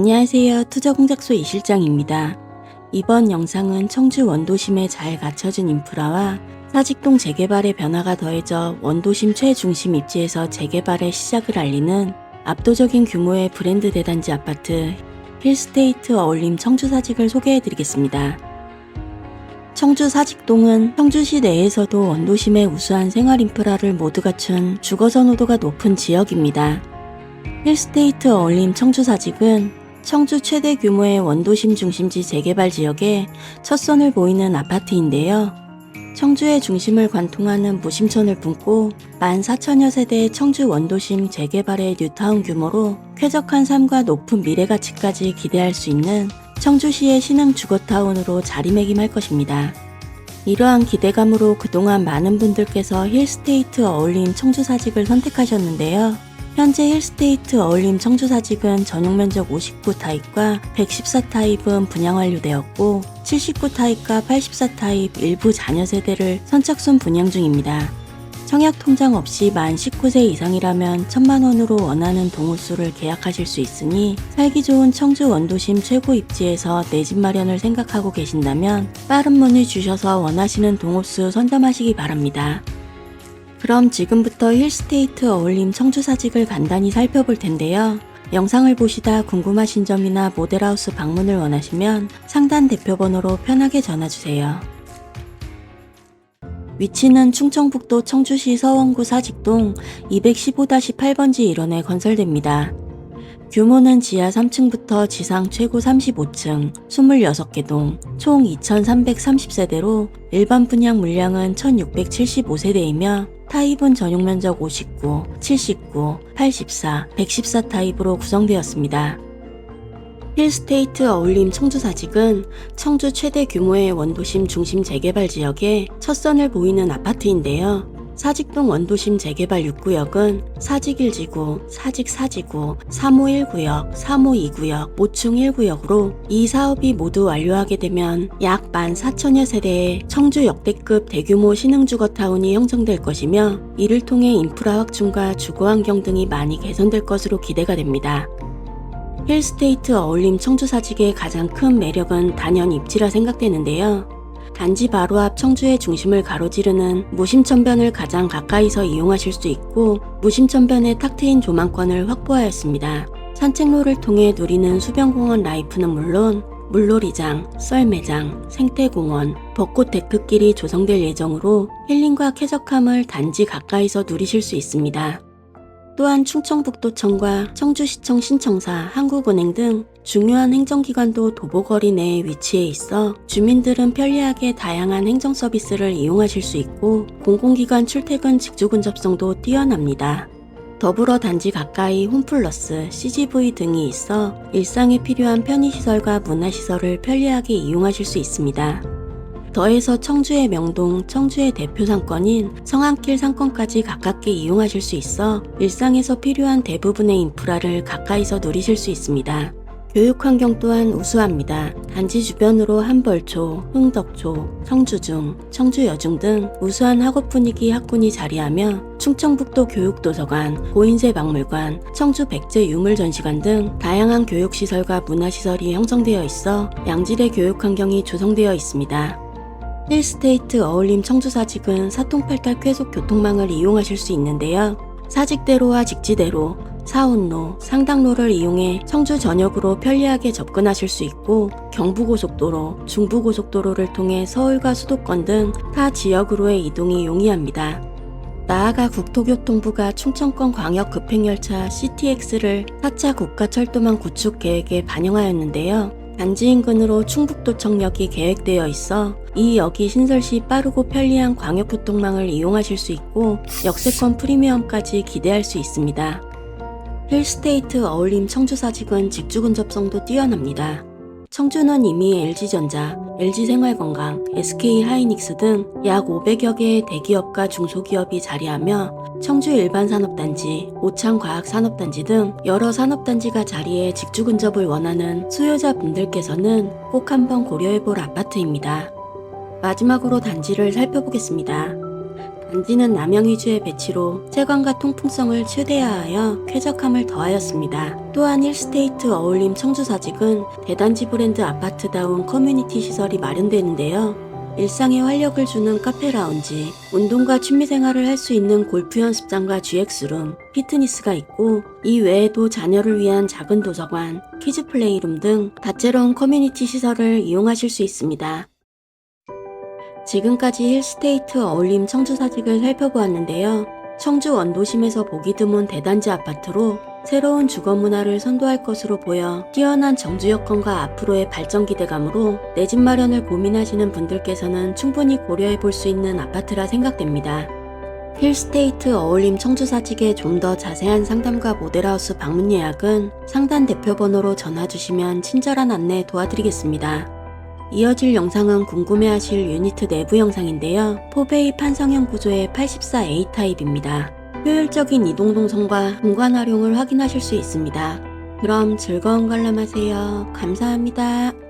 안녕하세요. 투자공작소 이실장입니다. 이번 영상은 청주 원도심에 잘 갖춰진 인프라와 사직동 재개발의 변화가 더해져 원도심 최중심 입지에서 재개발의 시작을 알리는 압도적인 규모의 브랜드 대단지 아파트 힐스테이트 어울림 청주 사직을 소개해드리겠습니다. 청주 사직동은 청주시 내에서도 원도심의 우수한 생활 인프라를 모두 갖춘 주거 선호도가 높은 지역입니다. 힐스테이트 어울림 청주 사직은 청주 최대 규모의 원도심 중심지 재개발 지역에 첫 선을 보이는 아파트인데요. 청주의 중심을 관통하는 무심천을 품고 14,000여 세대의 청주 원도심 재개발의 뉴타운 규모로 쾌적한 삶과 높은 미래 가치까지 기대할 수 있는 청주시의 신흥 주거타운으로 자리매김할 것입니다. 이러한 기대감으로 그동안 많은 분들께서 힐스테이트 어울림 청주 사직을 선택하셨는데요. 현재 힐스테이트 어울림 청주사직은 전용 면적 59 타입과 114 타입은 분양 완료되었고 79 타입과 84 타입 일부 자녀 세대를 선착순 분양 중입니다. 청약 통장 없이 만 19세 이상이라면 천만 원으로 원하는 동호수를 계약하실 수 있으니 살기 좋은 청주 원도심 최고 입지에서 내 집 마련을 생각하고 계신다면 빠른 문의 주셔서 원하시는 동호수 선점하시기 바랍니다. 그럼 지금부터 힐스테이트 어울림 청주사직을 간단히 살펴볼 텐데요. 영상을 보시다 궁금하신 점이나 모델하우스 방문을 원하시면 상단 대표번호로 편하게 전화주세요. 위치는 충청북도 청주시 서원구 사직동 215-8번지 일원에 건설됩니다. 규모는 지하 3층부터 지상 최고 35층, 26개 동, 총 2,330세대로 일반 분양 물량은 1,675세대이며 타입은 전용 면적 59, 79, 84, 114 타입으로 구성되었습니다. 힐스테이트 어울림 청주사직은 청주 최대 규모의 원도심 중심 재개발 지역에 첫 선을 보이는 아파트인데요. 사직동 원도심 재개발 6구역은 사직 1지구, 사직 4지구, 3호 1구역, 3호 2구역, 5충 1구역으로 이 사업이 모두 완료하게 되면 약 14,000여 세대의 청주 역대급 대규모 신흥주거타운이 형성될 것이며 이를 통해 인프라 확충과 주거환경 등이 많이 개선될 것으로 기대가 됩니다. 힐스테이트 어울림 청주사직의 가장 큰 매력은 단연 입지라 생각되는데요. 단지 바로 앞 청주의 중심을 가로지르는 무심천변을 가장 가까이서 이용하실 수 있고 무심천변의 탁 트인 조망권을 확보하였습니다. 산책로를 통해 누리는 수변공원 라이프는 물론 물놀이장, 썰매장, 생태공원, 벚꽃 데크길이 조성될 예정으로 힐링과 쾌적함을 단지 가까이서 누리실 수 있습니다. 또한 충청북도청과 청주시청 신청사, 한국은행 등 중요한 행정기관도 도보거리 내에 위치해 있어 주민들은 편리하게 다양한 행정 서비스를 이용하실 수 있고 공공기관 출퇴근 직주근 접성도 뛰어납니다. 더불어 단지 가까이 홈플러스, CGV 등이 있어 일상에 필요한 편의시설과 문화시설을 편리하게 이용하실 수 있습니다. 더해서 청주의 명동, 청주의 대표 상권인 성안길 상권까지 가깝게 이용하실 수 있어 일상에서 필요한 대부분의 인프라를 가까이서 누리실 수 있습니다. 교육 환경 또한 우수합니다. 단지 주변으로 한벌초, 흥덕초, 성주중, 청주여중 등 우수한 학업 분위기 학군이 자리하며 충청북도 교육도서관, 고인세 박물관, 청주 백제 유물 전시관 등 다양한 교육시설과 문화시설이 형성되어 있어 양질의 교육 환경이 조성되어 있습니다. 힐스테이트 어울림 청주사직은 사통팔달 쾌속 교통망을 이용하실 수 있는데요. 사직대로와 직지대로, 사운로, 상당로를 이용해 청주 전역으로 편리하게 접근하실 수 있고 경부고속도로, 중부고속도로를 통해 서울과 수도권 등 타 지역으로의 이동이 용이합니다. 나아가 국토교통부가 충청권 광역 급행열차 CTX를 4차 국가철도망 구축 계획에 반영하였는데요. 단지 인근으로 충북도청역이 계획되어 있어 이 역이 신설 시 빠르고 편리한 광역교통망을 이용하실 수 있고 역세권 프리미엄까지 기대할 수 있습니다. 힐스테이트 어울림 청주사직은 직주 근 접성도 뛰어납니다. 청주는 이미 LG전자, LG생활건강, SK하이닉스 등 약 500여 개의 대기업과 중소기업이 자리하며 청주 일반산업단지, 오창과학산업단지 등 여러 산업단지가 자리해 직주 근접을 원하는 수요자분들께서는 꼭 한번 고려해볼 아파트입니다. 마지막으로 단지를 살펴보겠습니다. 단지는 남양 위주의 배치로 채광과 통풍성을 최대화하여 쾌적함을 더하였습니다. 또한 힐스테이트 어울림 청주사직은 대단지 브랜드 아파트다운 커뮤니티 시설이 마련되는데요. 일상에 활력을 주는 카페 라운지, 운동과 취미 생활을 할 수 있는 골프 연습장과 GX룸, 피트니스가 있고 이 외에도 자녀를 위한 작은 도서관, 키즈 플레이룸 등 다채로운 커뮤니티 시설을 이용하실 수 있습니다. 지금까지 힐스테이트 어울림 청주사직을 살펴보았는데요. 청주 원도심에서 보기 드문 대단지 아파트로 새로운 주거 문화를 선도할 것으로 보여 뛰어난 정주 여건과 앞으로의 발전 기대감으로 내 집 마련을 고민하시는 분들께서는 충분히 고려해 볼 수 있는 아파트라 생각됩니다. 힐스테이트 어울림 청주사직의 좀 더 자세한 상담과 모델하우스 방문 예약은 상단 대표 번호로 전화 주시면 친절한 안내 도와드리겠습니다. 이어질 영상은 궁금해하실 유니트 내부 영상인데요. 포베이 판성형 구조의 84A 타입입니다. 효율적인 이동 동선과 공간 활용을 확인하실 수 있습니다. 그럼 즐거운 관람하세요. 감사합니다.